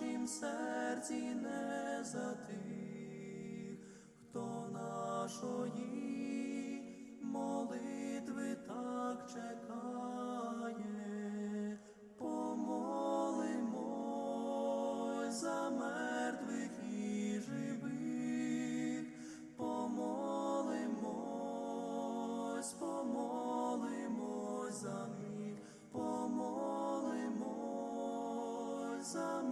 нашім серці не затих, хто нашої молитви так чекає, помолимось за мертвих і живих, помолимось, помолимось за них, помолимось за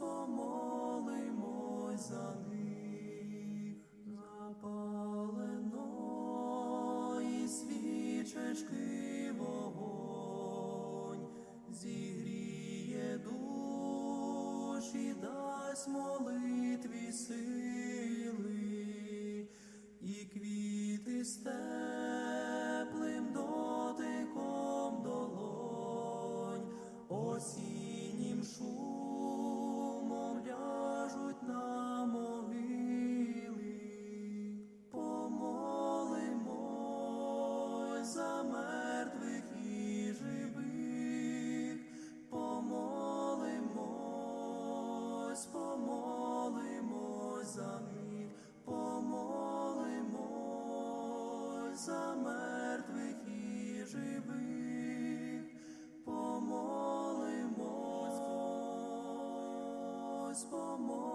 помолимось, за них, запалено і свічечки вогонь, зігріє душі, дасть молитві сили, і квіти з теплим дотиком долонь, осіннім мертвих і живих, помолимось, помолимось за них, помолимось за мертвих і живих, помолимось, помолимось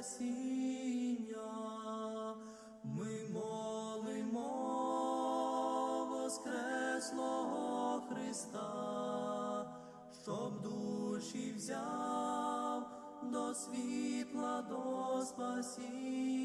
Воскресіння, ми молимо Воскреслого Христа, щоб душі взяв до світла, до спасіння.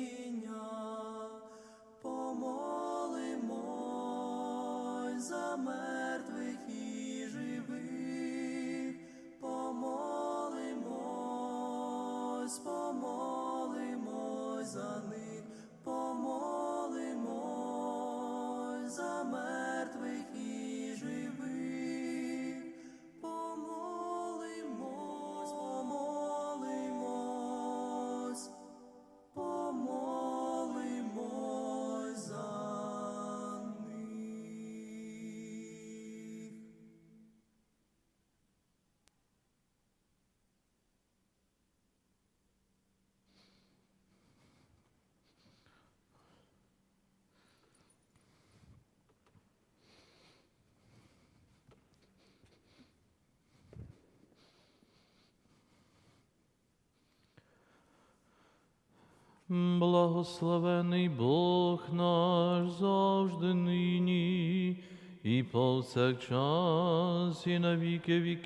Благословений Бог наш завжди нині і повсякчас і на віки.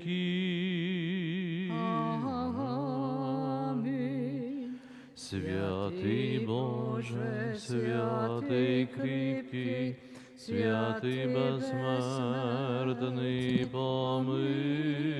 Амінь. Святий Боже, святий кріпкий, святий безсмертний, помилуй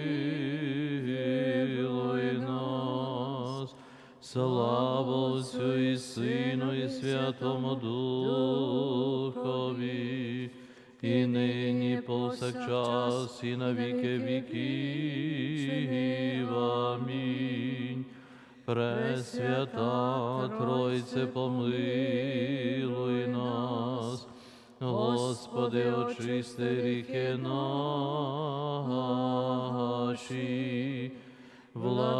Слава Отцю і Сину, і Святому Духові, і нині повсякчас, і на віки віків. Амінь. Пресвята Тройце, помилуй нас, Господи, очисти ріки наші,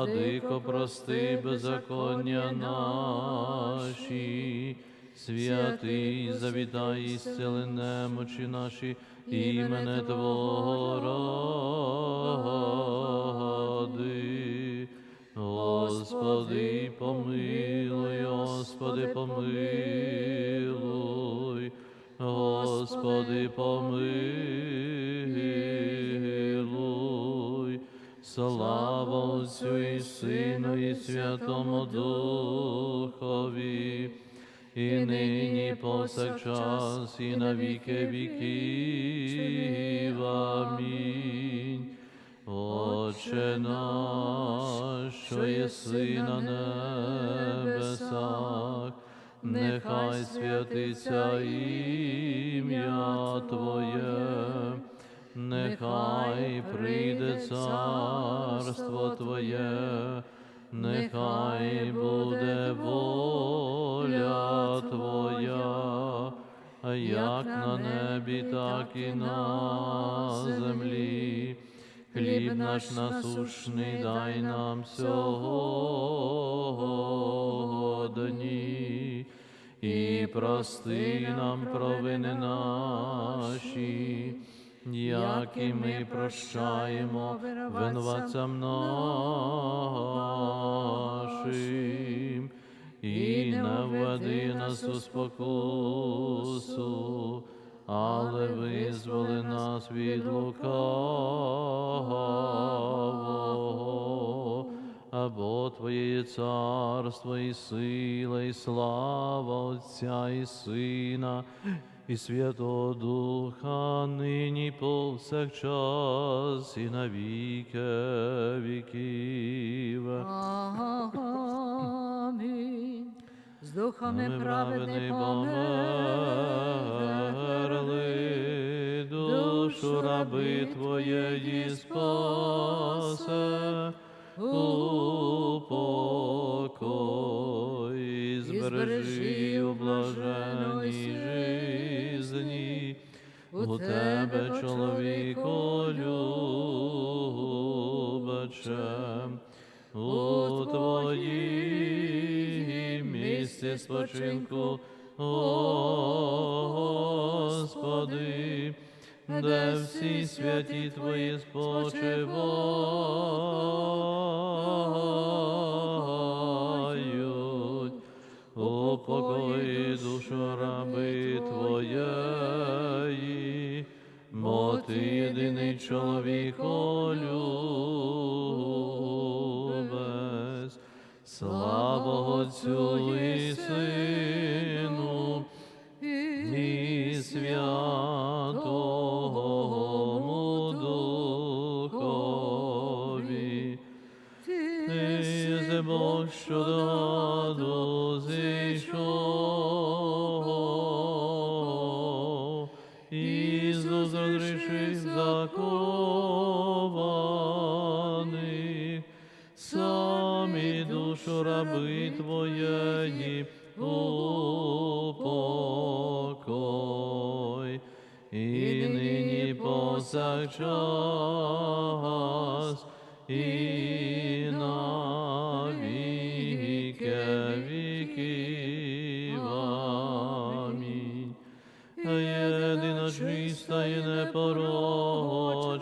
Владико, прости беззаконня наші, святий, завітай і немочі наші, імене Твого ради. Господи, помилуй, Господи, помилуй, Господи, помилуй. Слава Отцю і Сину, і Святому Духові, і нині повсякчас, і на віки віків. Амінь. Отче наш, що єси на небесах, нехай святиться ім'я Твоє, нехай прийде царство Твоє, нехай буде воля Твоя, як на небі, так і на землі. Хліб наш насушний дай нам сьогодні, і прости нам провини наші, як і ми прощаємо винуватцям нашим, і не введи нас у спокусу, але визволи нас від лукавого. Або Твоє є царство і сила, і слава Отця і Сина, і Святого Духа, нині повсякчас, і на віки віків. Амінь. З духами Ми праведний померли, душу раби Твоєї спасе, у покой, збережи у жизні, у Тебе, чоловіко, любачем, у Твоїм місці спочинку, Господи, де всі святі Твої спочивають, єдиний чоловік любець. Слава Отцю і Сину, і Святому Духові. Ти Бог, що до закованих, самі душу раби Твоєї упокой, і нині час, і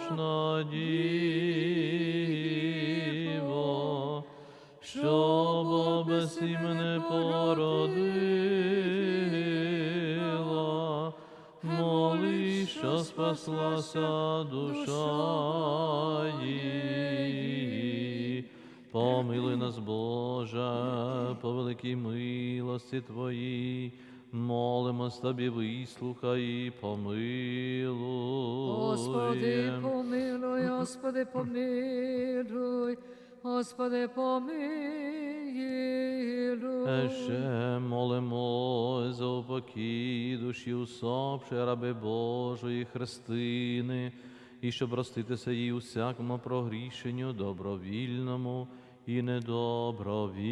непорочна Діво, що без мене породила, моли, що спаслася душа її. Помилуй нас, Боже, по великій милості Твоїй, молимось Тобі, вислухай і помилуй. Господи, помилуй, Господи, помилуй, Господи, помилуй. Ще молимо за упокій душі усопши раби Божої Христини, і щоб проститися їй усякому прогрішенню добровільному і недобровільному.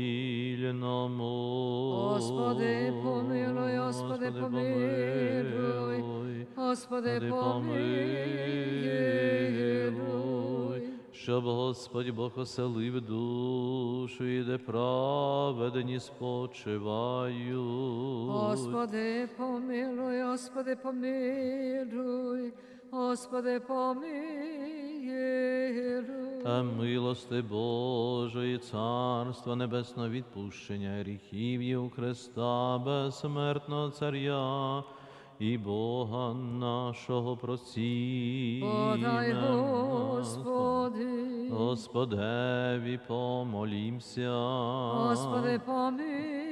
Господи, помилуй, Господи, помилуй, Господи, помилуй. Щоб Господь Бог оселив душу, і де праведні спочивають. Господи, помилуй, Господи, помилуй, Господи, помилуй. А милости Божої, Царства Небесного відпущення гріхів є у Христа, безсмертного Царя і Бога нашого просіння. Подай, Господи, Господеві помолімся. Господи, помилуй.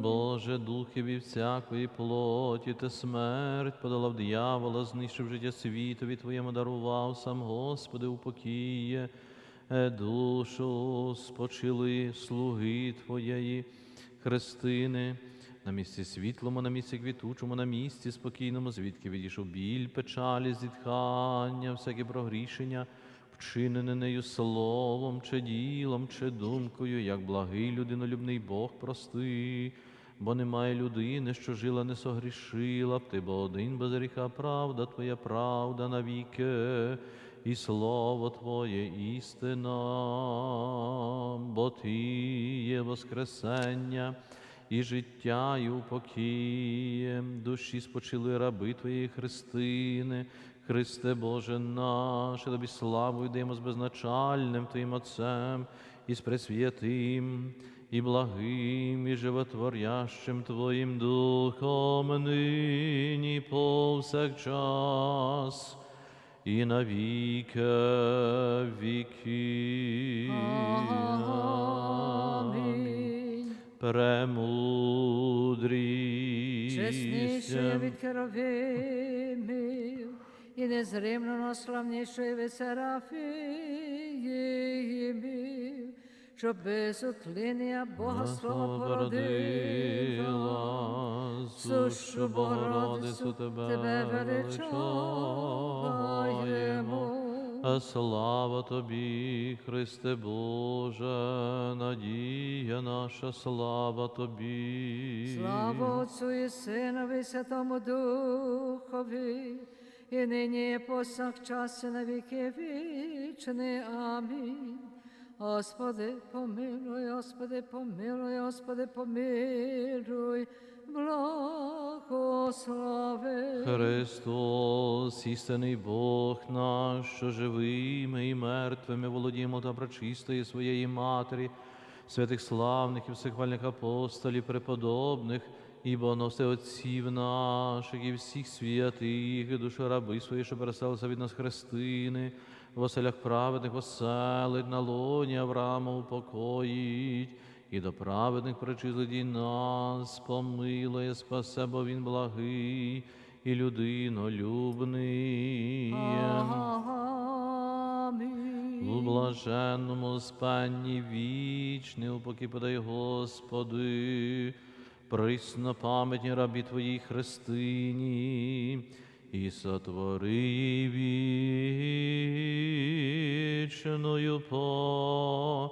Боже, духові всякої плоті та смерть подолав диявола, знищив життя світові Твоєму дарував сам Господи упокіє, е, душу спочили слуги Твоєї, Христини, на місці світлому, на місці квітучому, на місці спокійному, звідки відійшов біль, печалі, зітхання, всяке прогрішення, вчинене нею словом, чи ділом, чи думкою, як благий людинолюбний Бог прости. Бо немає людини, що жила, не согрішила б ти, бо один без гріха правда, твоя правда навіки, і слово Твоє істина, бо Ти є Воскресення і життя, і упокієм, душі спочили раби Твоєї Христини, Христе Боже наш, тобі славу йдемо з безначальним Твоїм Отцем і з Пресвятим, і благим, і животворящим Твоїм Духом нині повсякчас і на віки віки. Амінь. Премудрість. Чеснішою від керовимів і незримно наславнішою від серафімів, що без утління Бога Слова породила, сущу Богородицю Тебе величаємо. А слава тобі, Христе Боже, надія наша, слава тобі. Слава Отцю і Синові, Святому Духові, і нині і повсякчас і на віки вічні. Амінь. Господи, помилуй, Господи, помилуй, Господи, помилуй, благослови. Христос, істинний Бог наш, що живими і мертвими володіємо та пречистої своєї Матері, святих славних і всехвальних апостолів, преподобних, ібо носи отців наших і всіх святих, і душу раби свої, що переселися від нас Христини, в оселях праведних оселить, на лоні Авраама упокоїть, і до праведних причислить нас, помилує, спасе, бо він благий і людинолюбний. Амінь. У блаженному спанні вічний, упокій подай, Господи, присно пам'ятні рабі Твоїй Христині, і сотвори вічною пам'ять.